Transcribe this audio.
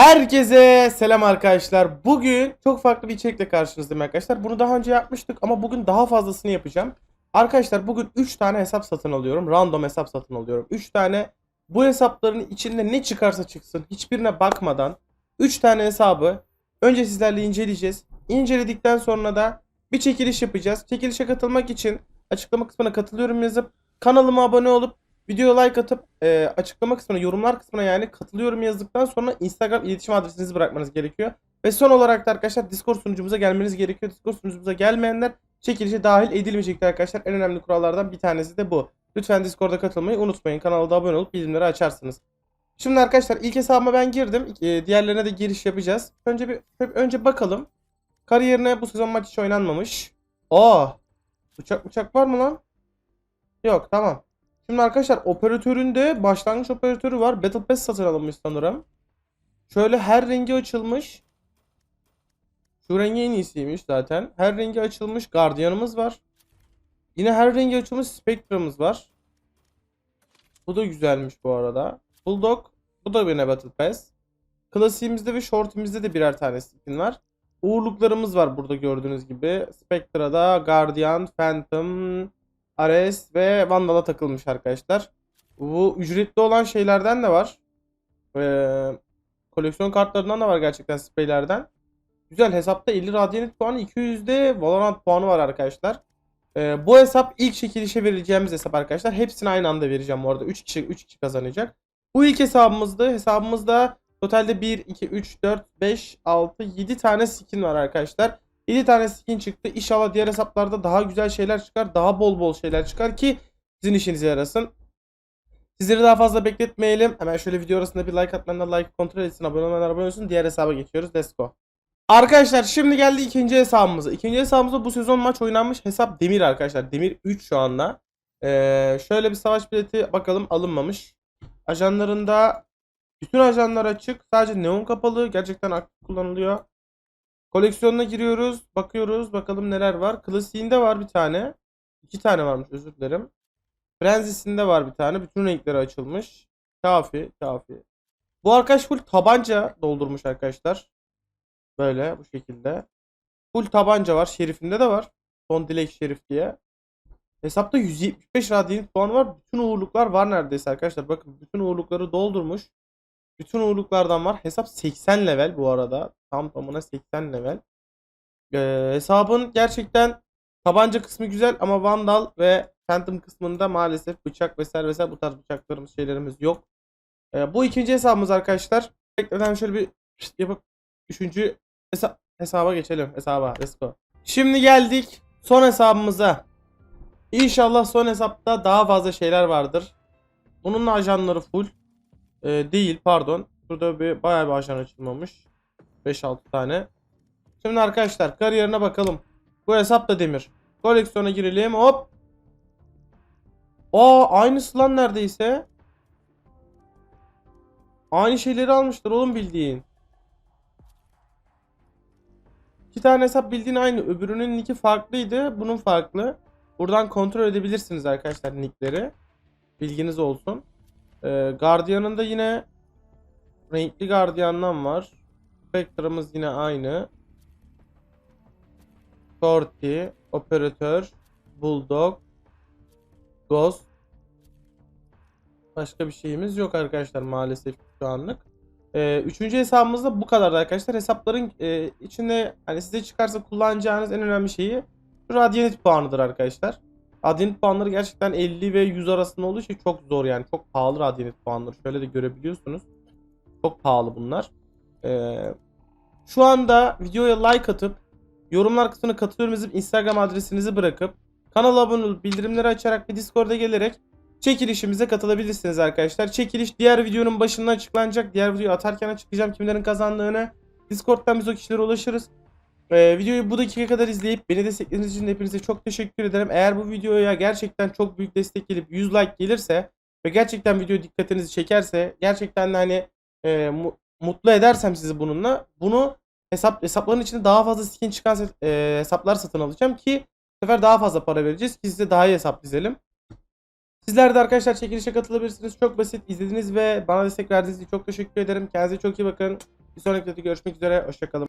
Herkese selam arkadaşlar. Bugün çok farklı bir içerikle karşınızdayım arkadaşlar. Bunu daha önce yapmıştık ama bugün daha fazlasını yapacağım. Arkadaşlar bugün 3 tane hesap satın alıyorum. Random hesap satın alıyorum. 3 tane bu hesapların içinde ne çıkarsa çıksın hiçbirine bakmadan 3 tane hesabı önce sizlerle inceleyeceğiz. İnceledikten sonra da bir çekiliş yapacağız. Çekilişe katılmak için açıklama kısmına katılıyorum yazıp kanalıma abone olup Videoya like atıp e, açıklama kısmına, yorumlar kısmına yani katılıyorum yazdıktan sonra Instagram iletişim adresinizi bırakmanız gerekiyor. Ve son olarak da arkadaşlar Discord sunucumuza gelmeniz gerekiyor. Discord sunucumuza gelmeyenler çekilişe dahil edilmeyecektir arkadaşlar. En önemli kurallardan bir tanesi de bu. Lütfen Discord'a katılmayı unutmayın. Kanala da abone olup bildirimleri açarsınız. Şimdi arkadaşlar ilk hesabıma ben girdim. E, diğerlerine de giriş yapacağız. Önce bir önce bakalım. Kariyerine bu sezon maç hiç oynanmamış. Aa! Bıçak bıçak var mı lan? Yok tamam. Şimdi arkadaşlar operatöründe başlangıç operatörü var. Battle Pass satın alınmış sanırım. Şöyle her rengi açılmış. Şu rengi en iyisiymiş zaten. Her rengi açılmış gardiyanımız var. Yine her rengi açılmış Spectre'ımız var. Bu da güzelmiş bu arada. Bulldog. Bu da yine Battle Pass. Klasiğimizde ve shortimizde de birer tane skin var. Uğurluklarımız var burada gördüğünüz gibi. Spectre'da Guardian, Phantom, Ares ve Vandal'a takılmış arkadaşlar. Bu ücretli olan şeylerden de var. Ee, koleksiyon kartlarından da var gerçekten spreylerden. Güzel hesapta 50 Radiant puanı 200'de Valorant puanı var arkadaşlar. Ee, bu hesap ilk çekilişe vereceğimiz hesap arkadaşlar. Hepsini aynı anda vereceğim bu arada. 3 kişi 3 kişi kazanacak. Bu ilk hesabımızdı. Hesabımızda totalde 1 2 3 4 5 6 7 tane skin var arkadaşlar. 7 tane skin çıktı. İnşallah diğer hesaplarda daha güzel şeyler çıkar. Daha bol bol şeyler çıkar ki sizin işinize yarasın. Sizleri daha fazla bekletmeyelim. Hemen şöyle video arasında bir like atmayanlar like kontrol etsin. Abone olmayanlar abone olsun. Diğer hesaba geçiyoruz. Let's go. Arkadaşlar şimdi geldi ikinci hesabımıza. İkinci hesabımızda bu sezon maç oynanmış hesap Demir arkadaşlar. Demir 3 şu anda. Ee, şöyle bir savaş bileti bakalım alınmamış. Ajanlarında bütün ajanlar açık. Sadece neon kapalı. Gerçekten aktif kullanılıyor. Koleksiyonuna giriyoruz. Bakıyoruz. Bakalım neler var. Klasiğinde var bir tane. İki tane varmış özür dilerim. Frenzisinde var bir tane. Bütün renkleri açılmış. Kafi. Kafi. Bu arkadaş full tabanca doldurmuş arkadaşlar. Böyle bu şekilde. Full tabanca var. Şerifinde de var. Son dilek şerif diye. Hesapta 175 radyant puan var. Bütün uğurluklar var neredeyse arkadaşlar. Bakın bütün uğurlukları doldurmuş. Bütün uğurluklardan var. Hesap 80 level bu arada. Tam tamına 80 level. Ee, hesabın gerçekten tabanca kısmı güzel ama Vandal ve Phantom kısmında maalesef bıçak vesaire vesaire bu tarz bıçaklarımız şeylerimiz yok. Ee, bu ikinci hesabımız arkadaşlar. Tekrardan şöyle bir yapıp üçüncü hesa- hesaba geçelim. Hesaba. Let's go. Şimdi geldik son hesabımıza. İnşallah son hesapta daha fazla şeyler vardır. Bunun ajanları full. Ee, değil pardon. Burada bir bayağı bir ajan açılmamış. 5-6 tane. Şimdi arkadaşlar kariyerine bakalım. Bu hesap da demir. Koleksiyona girelim hop. Aa aynısı lan neredeyse. Aynı şeyleri almışlar oğlum bildiğin. İki tane hesap bildiğin aynı. Öbürünün nicki farklıydı. Bunun farklı. Buradan kontrol edebilirsiniz arkadaşlar nickleri. Bilginiz olsun. Ee, Guardian'ın da yine renkli Guardian'dan var. Spectre'ımız yine aynı. Shorty, Operatör, Bulldog, Ghost. Başka bir şeyimiz yok arkadaşlar maalesef şu anlık. Ee, üçüncü hesabımızda bu kadar arkadaşlar. Hesapların e, içinde hani size çıkarsa kullanacağınız en önemli şeyi Radiant puanıdır arkadaşlar. Radiant puanları gerçekten 50 ve 100 arasında olduğu için çok zor yani. Çok pahalı Radiant puanları. Şöyle de görebiliyorsunuz. Çok pahalı bunlar. Ee, şu anda videoya like atıp yorumlar kısmına katılıyorum Instagram adresinizi bırakıp kanala abone olup bildirimleri açarak ve Discord'a gelerek çekilişimize katılabilirsiniz arkadaşlar. Çekiliş diğer videonun başında açıklanacak. Diğer videoyu atarken açıklayacağım kimlerin kazandığını. Discord'dan biz o kişilere ulaşırız. Ee, videoyu bu dakika kadar izleyip beni desteklediğiniz için hepinize çok teşekkür ederim. Eğer bu videoya gerçekten çok büyük destek gelip 100 like gelirse ve gerçekten video dikkatinizi çekerse gerçekten de hani e, mutlu edersem sizi bununla bunu hesap hesapların içinde daha fazla skin çıkan e, hesaplar satın alacağım ki bu sefer daha fazla para vereceğiz ki size daha iyi hesap dizelim. Sizler de arkadaşlar çekilişe katılabilirsiniz. Çok basit. İzlediğiniz ve bana destek verdiğiniz için çok teşekkür ederim. Kendinize çok iyi bakın. Bir sonraki videoda görüşmek üzere. Hoşçakalın.